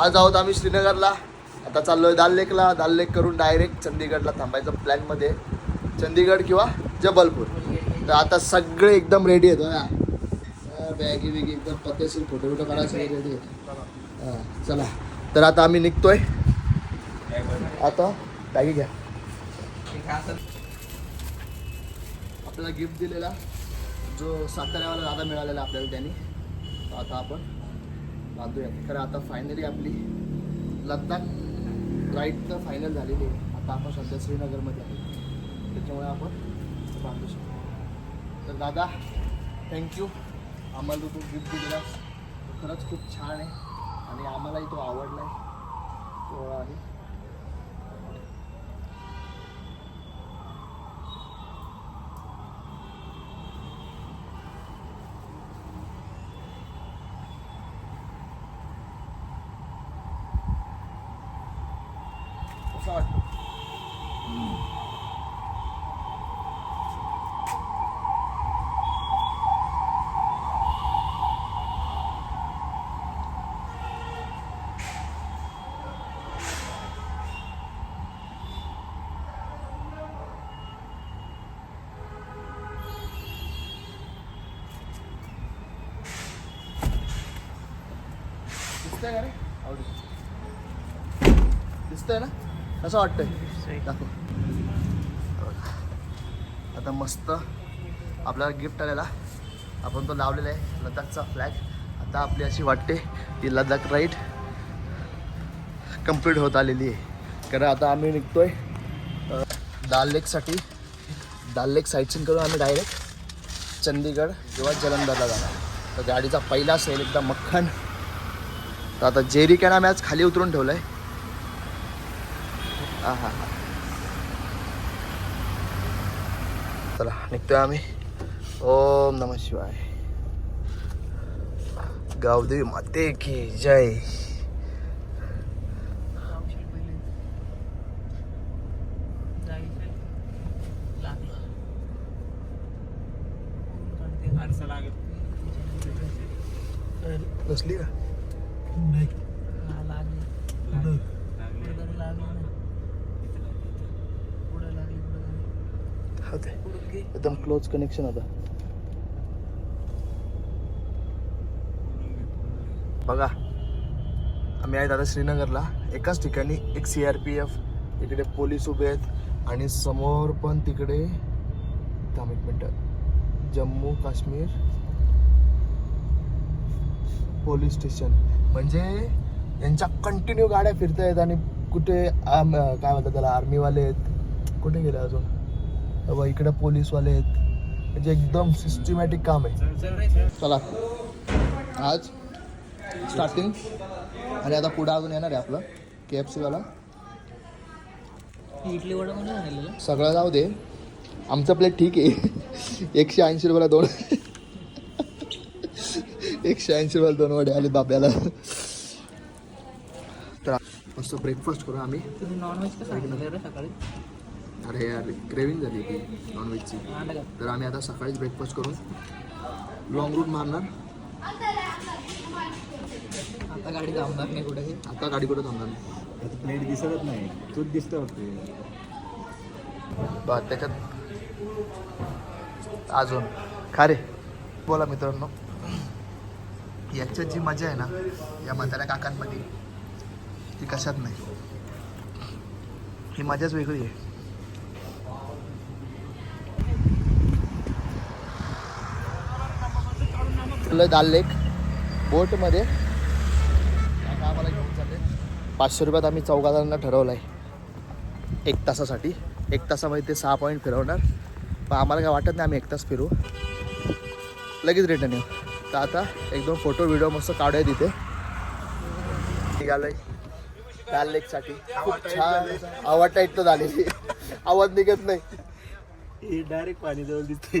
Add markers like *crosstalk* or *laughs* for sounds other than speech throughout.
आज आहोत आम्ही श्रीनगरला. आता चाललोय दाल लेकला दाल लेक करून डायरेक्ट चंदीगडला थांबायचं प्लॅनमध्ये चंदीगड किंवा जबलपूर. तर आता सगळे एकदम रेडी आहेत बघा बॅगी बिगी एकदम पत्तेशीर फोटो बिटो करायचं सगळे रेडी आहेत. हां, चला. तर आता आम्ही निघतोय. आता बॅगी घ्या. आपल्याला गिफ्ट दिलेला जो साताऱ्यावाला दादा मिळालेला आपल्याला त्यांनी. आता आपण बांधूयात. खरं आता फायनली आपली लद्दाख राईड तर फायनल झालेली आहे. आता आपण सध्या श्रीनगरमध्ये आहे त्याच्यामुळे आपण बांधू शकतो. तर दादा थँक्यू आम्हाला तू गिफ्ट दिलेला. खरंच खूप छान आहे. आणि आम्हालाही तो आवडला आहे तो आहे. दिसतंय का रे? दिसतंय ना? कसं वाटतंय. दाखव. आता मस्त आपल्याला गिफ्ट आलेला. आपण तो लावलेला आहे लडाखचा फ्लॅग आता आपली अशी वाटते की लडाख राईड कंप्लीट होत आलेली आहे. कारण आता आम्ही निघतोय दाल लेकसाठी. दाल लेक साईटसीन करून आम्ही डायरेक्ट चंदीगड किंवा जलंधरला जाणार. तर गाडीचा पहिला सेल एकदम मक्खन. तर आता जेरी कॅन आम्ही आज खाली उतरून ठेवलं आहे हा हा हा. चला निघतोय आम्ही. ओम नम शिवाय. गावदेवी माते की जय. होते एकदम क्लोज कनेक्शन होता. बघा आम्ही आहेत आता श्रीनगरला. एकाच ठिकाणी एक सी आर पी एफ इकडे पोलीस उभे आहेत आणि समोर पण तिकडे थांब एक मिनटं. Jammu Kashmir police station. म्हणजे यांच्या कंटिन्यू गाड्या फिरत आहेत आणि कुठे आम- काय म्हणतात त्याला आर्मीवाले आहेत. कुठे गेले अजून? बघ, इकडे पोलीसवाले आहेत. म्हणजे एकदम सिस्टमॅटिक काम आहे. चला. आज स्टार्टिंग आणि आता पुढं अजून येणार आहे आपलं के एफ सीवाला इडली वडा झालेलं सगळं जाऊ दे. आमचं प्लेट ठीक आहे. एकशे ऐंशी रुपयाला दोन एकशे ऐंशी रुपयाला दोन वडे आले बाब्याला. तर मस्त ब्रेकफास्ट करू आम्ही. नॉनव्हेज सकाळी? अरे यार क्रेविंग झाली ती नॉनव्हेजची तर आम्ही आता सकाळीच ब्रेकफास्ट करून लॉंग रूट मारणार. आता गाडी थांबणार नाही कुठे? आता गाडी कुठं थांबणार? नाही. प्लेट दिसतच नाही. तूच दिसत होते बा त्याच्यात अजून. खा रे. बोला मित्रांनो. याच्यात जी मजा आहे ना या म्हाताऱ्या काकांमध्ये ती कशात नाही. ही मजाच वेगळी आहे. आपलं दाल लेक. बोटमध्ये. आम्हाला घेऊन चालले. पाचशे रुपयात आम्ही चौघाजणांना ठरवलं आहे एक तासासाठी. एक तासामध्ये ते सहा पॉईंट फिरवणार. पण आम्हाला काय वाटत नाही आम्ही एक तास फिरू. लगेच रिटर्न येऊ. तर आता एक दोन फोटो व्हिडिओ मस्त काढूया तिथे. निघालोय. दाल लेकसाठी. खूप छान. आवाज टाईट तर झालेली आवाज निघत नाही. डायरेक्ट पाणी जवळ दिसते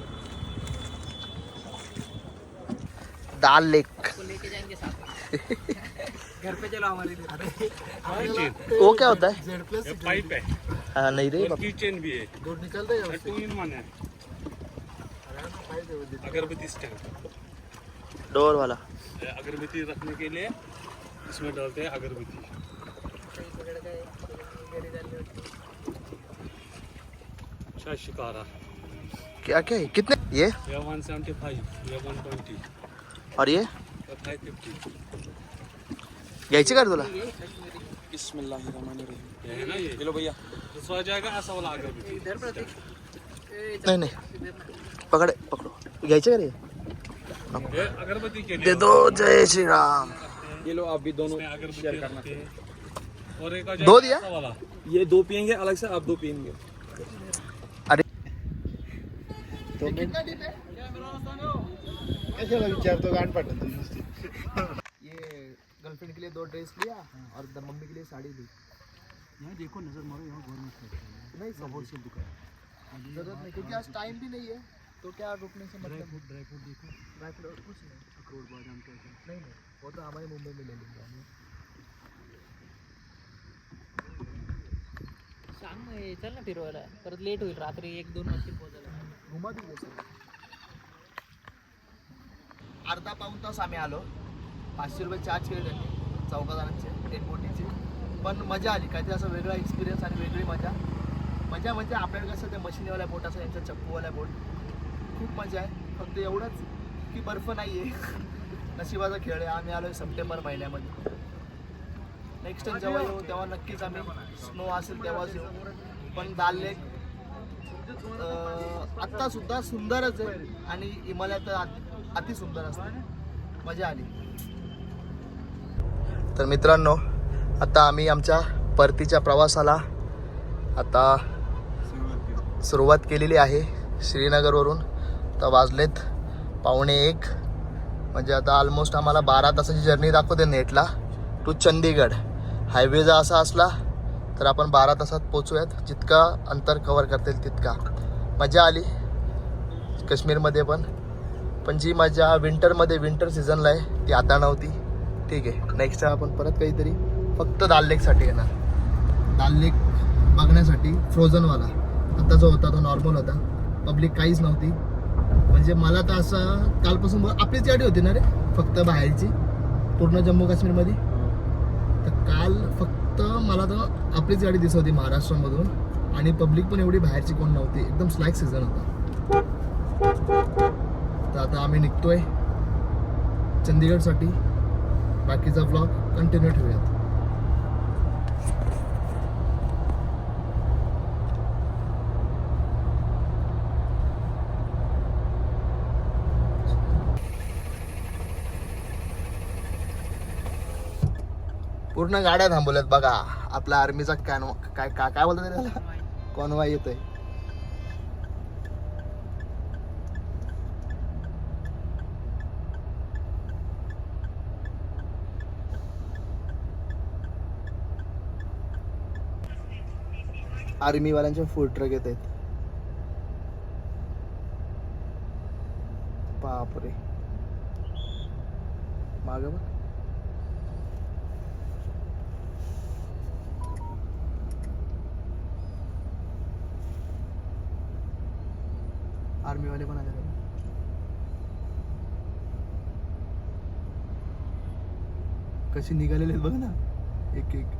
दाल लेक लेके जाएँगे साथ घर पे चलो हमारे लिए वो क्या होता है? पाइप है हाँ नहीं रे किचन भी है दूध है टू इन वन है अगरबत्ती स्टैंड डोर वाला। अगरबत्ती रखने के लिए इसमें डालते हैं अगरबत्ती अच्छा शिकारा? क्या क्या है? कितने? ये? ये वन सेवेंटी फाइव ये वन ट्वेंटी और ये? फाइव फिफ्टी घ्यायची का रे तुला ये है ना ये? चलो भैया। दूसरा आ जाएगा ऐसा वाला अगरबत्ती इधर प्रतीक ए, नाही नाही। पकड पकडो। घ्यायचे का रे ये अगरबत्ती के दे लिए दो जय श्री राम। ये लो आप भी दोनों इसमें अगरबत्ती रखते हैं। और एक आ दो जाएगा दिया? ऐसा वाला। ये दो पियेंगे अलग से आप दो पियेंगे। कशाला विचारतो गाण पाठवतो ये गर्लफ्रेंड के लिए दो ड्रेस लिया और द मम्मी के लिए साड़ी ली। यहाँ देखो नज़र मारो यहाँ गवर्नमेंट नहीं सब होलसेल दुकान ज़रूरत नहीं क्योंकि आज टाइम भी नहीं है तो क्या रुकने से मतलब फ्रूट ड्राई फ्रूट देखो। ड्राई फ्रूट कुछ नहीं। अखरोट बादाम का नहीं नहीं वो तो हमारे मुंबई में ले लेंगे हम। सांग चल ना फिरवायला परत लेट होईल रात्री एक दोन वाजता पोहोचायला घुमा दिले सर। अर्धा पाऊन तास आम्ही आलो. पाचशे रुपये चार्ज केले त्यांनी चौका जणांचे डेड बोटीचे पण मजा आली काहीतरी असं वेगळा एक्सपिरियन्स आणि वेगळी मजा. मजा म्हणजे आपल्याकडे कसं ते मशीनवाल्या बोट असं यांच्या चप्पूवाल्या बोट खूप मजा आहे. फक्त एवढंच की बर्फ नाही आहे *laughs* नशिबाचा खेळ आहे. आम्ही आलो सप्टेंबर महिन्यामध्ये. नेक्स्ट टाइम जेव्हा येऊ तेव्हा नक्कीच आम्ही स्नो असेल तेव्हाच येऊ. पण दाल लेक आत्तासुद्धा सुंदरच आहे. आणि हिमालयात अतिसुंदर असतं. मजा आली. तर मित्रांनो आता आम्ही आमच्या परतीच्या प्रवासाला आता सुरुवात केलेली आहे श्रीनगरवरून. तर वाजलेत पावणे एक. म्हणजे आता ऑलमोस्ट आम्हाला बारा तासाची जर्नी दाखवते नेटला टू चंदीगड हायवे जर असा असला तर आपण बारा तासात पोचूयात जितका अंतर कवर करता येईल तितका. मजा आली. काश्मीरमध्ये पण. पण जी मजा विंटरमध्ये विंटर सीझनला आहे ती आता नव्हती. ठीक आहे नेक्स्ट आपण परत काहीतरी फक्त दाल लेकसाठी येणार. दाल लेक बघण्यासाठी फ्रोझनवाला आता जो होता तो नॉर्मल होता. पब्लिक काहीच नव्हती. म्हणजे मला तर असं कालपासून आपलीच गाडी होती ना रे फक्त बाहेरची पूर्ण जम्मू काश्मीरमध्ये. तर काल फक्त मला तर आपलीच गाडी दिसत होती महाराष्ट्रामधून. आणि पब्लिक पण एवढी बाहेरची कोण नव्हती. एकदम स्लॅक सीझन होता. आता आम्ही निघतोय चंदीगडसाठी. बाकीचा ब्लॉग कंटिन्यू ठेवूयात. पूर्ण गाड्या थांबवल्यात बघा. आपला आर्मीचा कॅन काय काय काय बोलतात त्याला? कॉनवा येतोय. आर्मीवाल्यांच्या फूड ट्रक येत आहेत. बापरे. माग बघ. आर्मीवाले पण आले कशी निघालेले आहेत बघ ना. एक एक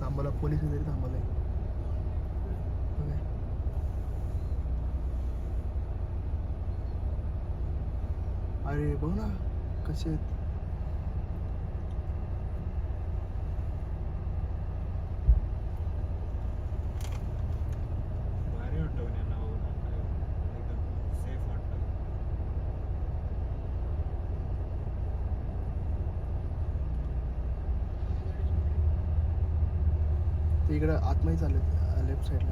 थांबवला पोलीस वगैरे थांबवलं आहे अरे बघ ना कसे आहेत भारी वाटतं पण यांना बघून. एकदम इकडं आतमध्ये चालले लेफ्ट साईडला.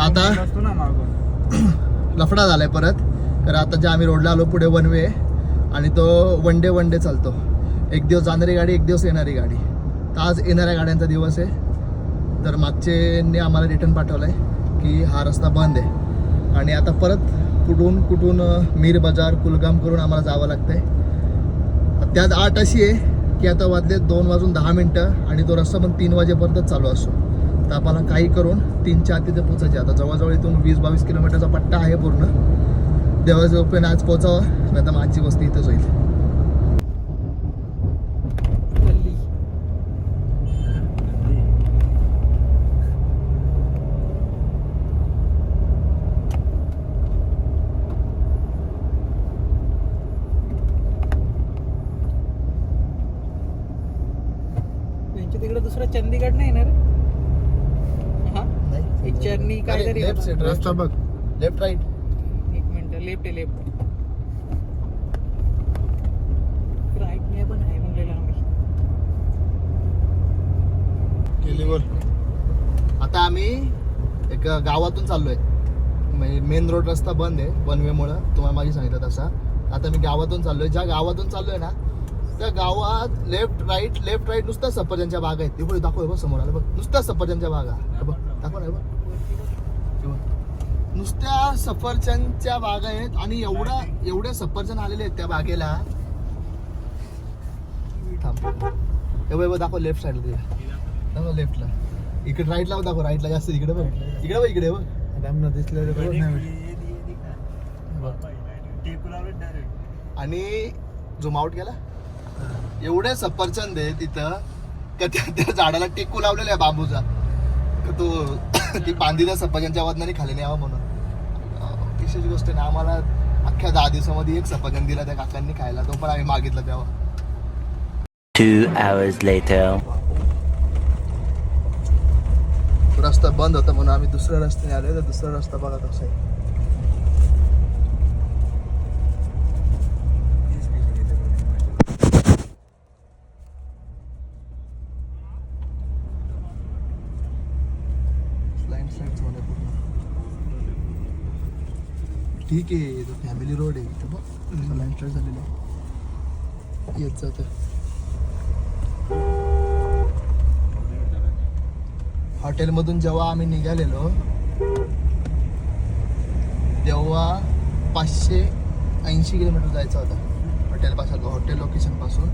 आता लफडा झालाय परत. तर आता जे आम्ही रोडला आलो पुढे वन वे आणि तो वन डे वन डे चालतो. एक दिवस जाणारी गाडी एक दिवस येणारी गाडी. तर आज येणाऱ्या गाड्यांचा दिवस आहे. तर मागचेने आम्हाला रिटर्न पाठवलं आहे की हा रस्ता बंद आहे. आणि आता परत कुठून कुठून मीर बाजार कुलगाम करून आम्हाला जावं लागतंय. त्यात आठ अशी आहे की आता वाजले दोन वाजून दहा मिनटं आणि तो रस्ता पण तीन वाजेपर्यंत चालू असतो. तर आम्हाला काही करून तीनच्या आत तिथे पोचायचे आता जवळजवळ इथून वीस बावीस किलोमीटरचा पट्टा आहे पूर्ण. देवाजवळ आज पोचावं नाही तर माझी वस्ती इथंच होईल गल्ली त्यांच्या तिकडे दुसरा चंदीगड नाही ना रे हा एक चरणी काहीतरी लेफ्ट साईड रस्ता बघ. लेफ्ट राईट एक मिनिट लेफ्ट आहे लेफ्ट राईट नाही पण आहे म्हणलेलं आम्ही आता आम्ही एक गावातून चाललोय. म्हणजे मेन रोड रस्ता बंद आहे वन वे मुळे. तुम्हाला मागे सांगितलं तसा. आता मी गावातून चाललोय. ज्या गावातून चाललोय ना त्या गावात लेफ्ट राईट लेफ्ट राईट नुसत्या सफरचंदच्या बागा आहेत. ते बघ दाखव हे बघ समोर आलं बघ. नुसत्या सफरचंदच्या बागा. हे बघ दाखव ना बघ. नुसत्या सफरचंदच्या बागा आहेत आणि एवढा एवढे सफरचंद आलेले आहेत त्या बागेला. थांब. दाखव लेफ्ट साईडला तुझ्या दाखव लेफ्टला इकडे राईटला दाखव राईटला जास्त इकडे बघ. इकडे बघ इकडे बघ. आणि झूम आउट केला. एवढे सफरचंद आहे तिथं का त्या त्या झाडाला टेकू लावलेला आहे बांबूचा. तो ती बांधी त्या सफरचंदच्या वजनाने खाली नाही यावं म्हणून विशेष गोष्ट ना आम्हाला अख्ख्या दहा दिवसामध्ये एक सफरचंद दिला त्या काकांनी खायला तो पण आम्ही मागितला तेव्हा. रस्ता बंद होता म्हणून आम्ही दुसऱ्या रस्त्याने आलो तर दुसरा रस्ता बघा कसा आहे Slide, slide zone आहे पूर्ण. ठीक आहे तो फॅमिली रोड आहे. इथं बघ लँडस्लाईड झालेलं आहे येत जातं हॉटेलमधून जेव्हा आम्ही निघालेलो तेव्हा पाचशे ऐंशी किलोमीटर जायचं होतं. हॉटेलपासून हॉटेल लोकेशनपासून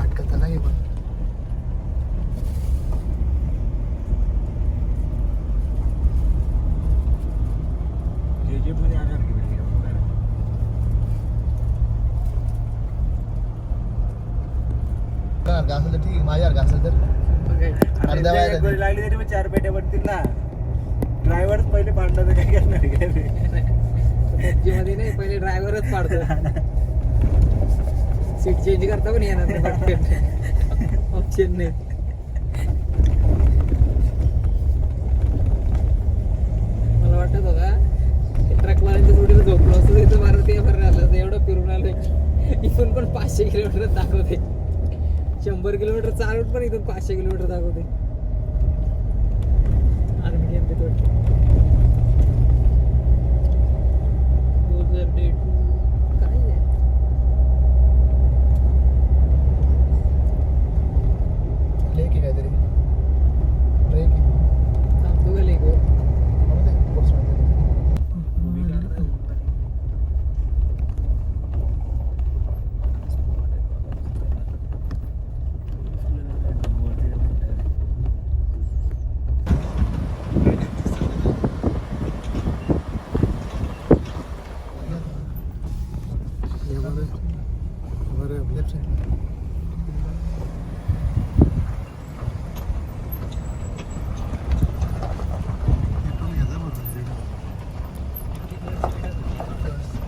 अटकत नाही पण मध्ये आजार का असलं तर. अर्ध्या लागली तरी मग चार पेट्या बनतील ना. ड्रायव्हर पहिले पाडलं तर काय करणार मध्ये नाही. पहिले ड्रायव्हरच पाडतो सीट चेंज करता पण येणार ऑप्शन नाही. मला वाटत होता ट्रकवाल्यांच्या जोडीला झोपलो असतो तिथं मारुती बरं आलं एवढं फिरून आलं इथून पण पाचशे किलोमीटर दाखवते शंभर किलोमीटर चालवत पण इथून पाचशे किलोमीटर दाखवते आर्मी कॅम्प आहे थोडी डे टू काय आहे लेक आहे काहीतरी लेक आहे. थांबतो का लेको म्हणू दे, पोस्टमध्ये. हे बरं. बरं, left side ला. पेट्रोल घ्यायचं बरं तिकडे.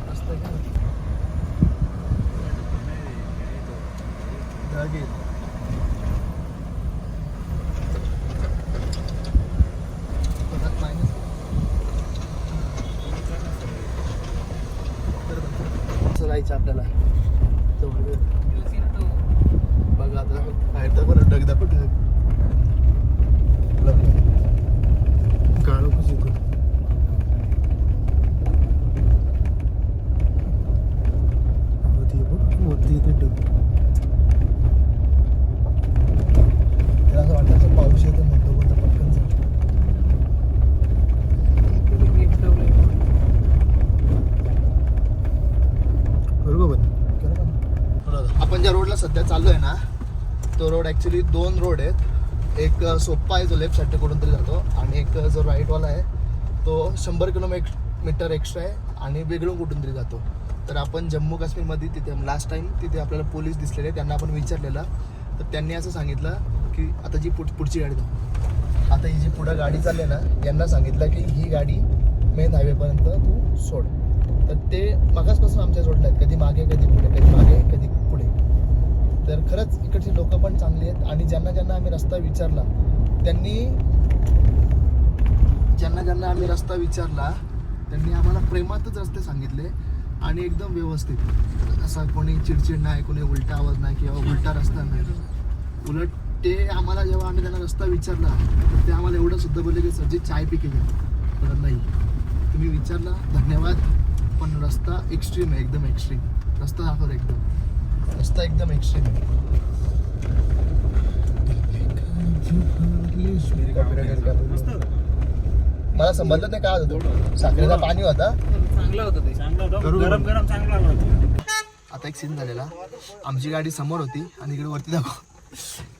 रस्ता आहे का? जाग येईल. परत minus. असं जायचं आपल्याला. बघा आता बाहेरचा पण ढग दाखव ढग काळो कशी वरती येते ढग त्याला असं वाटतं असं पाऊस येतो म्हणतो बोलतो पटकन जा. बरोबर आपण ज्या रोडला सध्या चाललो आहे ना तो रोड ॲक्च्युली दोन रोड आहेत. एक सोप्पा आहे जो लेफ्ट साईडने कुठून तरी जातो. आणि एक जो राईटवाला आहे तो शंभर किलोमीटर मीटर एक्स्ट्रा आहे आणि वेगळं कुठून तरी जातो. तर आपण जम्मू काश्मीरमध्ये तिथे लास्ट टाइम तिथे आपल्याला पोलीस दिसलेले त्यांना आपण विचारलेलं. तर त्यांनी असं सांगितलं की आता जी पुढ पुढची गाडी आता ही जी पुढं गाडी चालली आहे ना यांना सांगितलं की ही गाडी मेन हायवेपर्यंत तू सोड. तर ते मागासपासून आमच्या सोडल्या आहेत. कधी मागे कधी पुढे कधी मागे कधी तर खरंच इकडची लोक पण चांगली आहेत. आणि ज्यांना ज्यांना आम्ही रस्ता विचारला त्यांनी ज्यांना ज्यांना आम्ही रस्ता विचारला त्यांनी आम्हाला प्रेमातच रस्ते सांगितले आणि एकदम व्यवस्थित. असा कोणी चिडचिड नाही कोणी उलटा आवाज नाही किंवा उलटा रस्ता नाही. उलट ते आम्हाला जेव्हा आम्ही त्यांना रस्ता विचारला तर ते आम्हाला एवढं सुद्धा बोलले की सरजी चाय पी घ्या. तर नाही. तुम्ही विचारला धन्यवाद. पण रस्ता एक्स्ट्रीम आहे एकदम एक्स्ट्रीम रस्ता दाखवतो एकदम. रस्ता एकदम एक्स्ट्रीम आहे मला समजलं नाही काय होतं साखरेचा पाणी होता. चांगलं होतं ते. चांगला होता. गरम गरम चांगला होता. आता एक सीन झालेला. आमची गाडी समोर होती आणि इकडे वरती दाखव.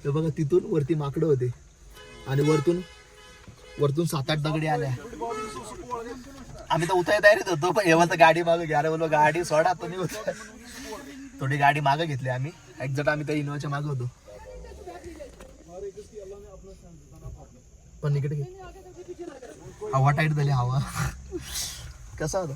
तर बघा तिथून वरती माकडं होते. आणि वरतून वरतून सात आठ दगडी आल्या. आम्ही तर उताय तयारीत होतो पण हेव्हा तर गाडी मागे घ्या. रे बोललो गाडी सोडा तुम्ही उतर. थोडी गाडी मागे घेतली आम्ही. एक्झॅक्ट आम्ही त्या इनोवाच्या मागे होतो. पण इकडे हवा टाईट झाली हवा. कसा होता?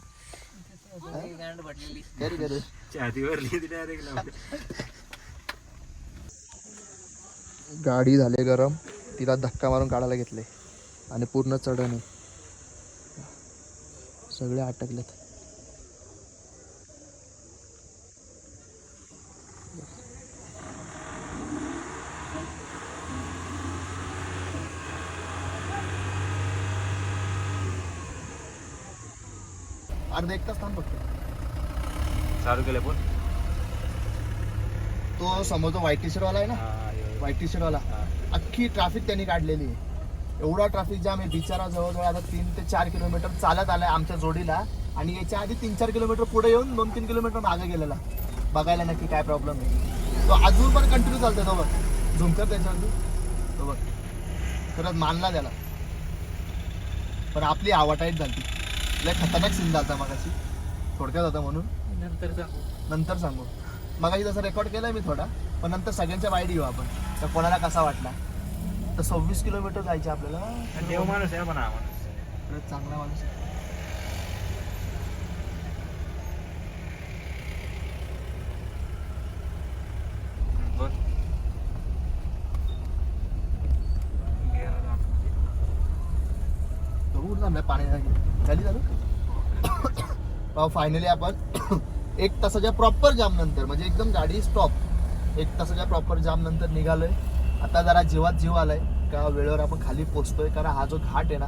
गाडी झाले गरम. तिला धक्का मारून काढायला घेतले. आणि पूर्ण चढणे. सगळे अटकलेत. अर्धा एक तास थांब फक्त. चालू केलं पण तो समोर तो व्हाईट टी शर्ट वाला आहे ना? व्हाईट टी शर्ट वाला. अख्खी ट्रॅफिक त्यांनी काढलेली आहे. एवढा ट्रॅफिक जाम आहे. बिचारा जवळजवळ आता तीन ते चार किलोमीटर चालत आलाय आमच्या जोडीला. आणि याच्या आधी तीन चार किलोमीटर पुढे येऊन दोन तीन किलोमीटर मागे गेलेला. बघायला नक्की काय प्रॉब्लेम आहे. तो अजून पण कंटिन्यू चालतोय. तो बघ. झुमकर त्याच्यावर तो बघ. खरंच मानला त्याला. पण आपली हवा टाईट झाली लय खतरनाक सीन झाला मगाशी. थोडक्यात होता म्हणून. नंतर सांगू. नंतर सांगू. मगाशी तसं रेकॉर्ड केलंय मी थोडा पण नंतर सगळ्यांच्या वाईट घेऊ आपण. तर कोणाला कसा वाटला? तर सव्वीस किलोमीटर जायचे आपल्याला. देव माणूस आहे पण हा माणूस चांगला माणूस आहे. बघ बघू कुठं थांबलाय पाणी नाही झाली झालं फायनली आपण *coughs* एक तासाच्या प्रॉपर जाम नंतर म्हणजे एकदम गाडी स्टॉप एक तासाच्या प्रॉपर जाम नंतर निघालोय. आता जरा जीवात जीव आलाय का वेळेवर आपण खाली पोहोचतोय कारण हा जो घाट आहे ना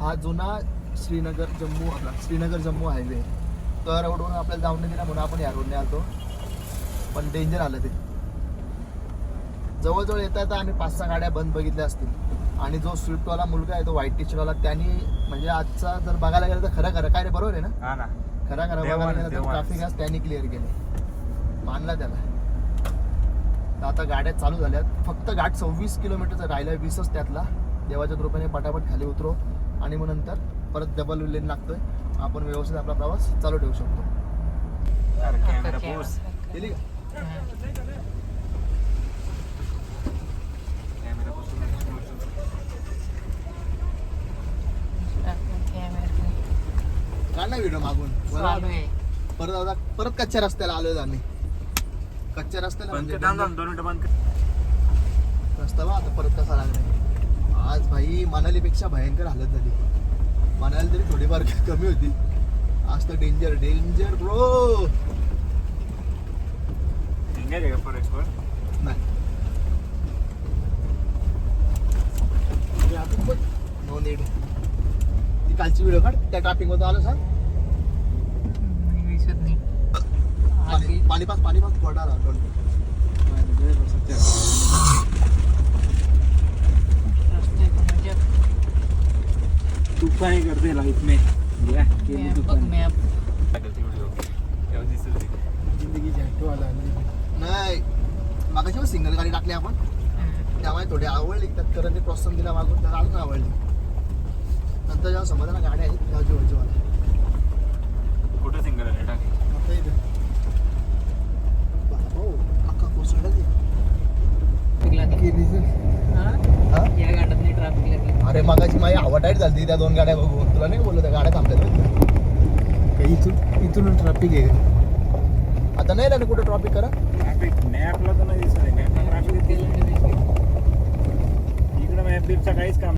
हा जुना श्रीनगर जम्मू आपला श्रीनगर जम्मू हायवे तर रोडवरून आपल्याला जाऊन दिला म्हणून आपण या रोडने आलो पण डेंजर आलं ते. जवळजवळ येता येता आम्ही पाच सहा गाड्या बंद बघितल्या असतील. आणि जो स्विफ्टवाला मुलगा आहे तो व्हाईट टी शर्टवाला त्यांनी म्हणजे आजचा जर बघायला गेलं तर खरं खरं काय रे बरोबर आहे ना. खरा खरा बघायला. ट्रॅफिक आज त्यांनी क्लिअर केले मानला त्याला. आता गाड्या चालू झाल्यात. फक्त घाट सव्वीस किलोमीटरचा राहिला वीसच त्यातला. देवाच्या कृपेने पटापट खाली उतरो आणि मग नंतर परत डबल लेन लागतोय. आपण व्यवस्थित आपला प्रवास चालू ठेवू शकतो कॅमेरा पोस केली का कॅमेरा पोस काढ ना व्हिडिओ मागून. परत आता परत कच्च्या रस्त्याला आलोय आम्ही. कच्च्या रस्त्याला म्हणजे दोन मिनिटं बंद कर. रस्ता बा आता परत कसा लागलाय आज भाई मनालीपेक्षा भयंकर हालत झाली. मनाली तरी थोडीफार *laughs* कमी होती. आज तर डेंजर डेंजर ब्रो का फॉरेस्टवर नाही. नो नीड ती कालची व्हिडिओ काढ त्या ट्रॅफिकमध्ये आलं दिसत नाही पाणी पाणी पास पाणी पास पडणार दोन रस्ते म्हणजे तूफानी करते लाईफ में. ते. जिंदगी झॅटो आला नाही मागाशी सिंगल गाडी टाकली आपण त्यामुळे थोडी आवडली त्यात करंजी प्रोत्साहन दिला मागून तर अजून आवडली नंतर जेव्हा समजा ना गाड्या आहेत तेव्हा जेव्हा जेव्हा कुठं सिंगल आहे? टाक आता इथे. कोसळला. हा? हा? अरे मागाची माझी आवडाईट झाली त्या दोन गाड्या बघून. तुला नाही बोललो त्या गाड्या थांबल्यात इथून इथून ट्रॅफिक आहे आता नाही ना कुठं ट्रॉफिक करा? ट्रॅफिक मॅपला तर नाही दिसत आहे. मॅपला ट्रॅफिक. इकडं मॅप बिपचा काहीच काम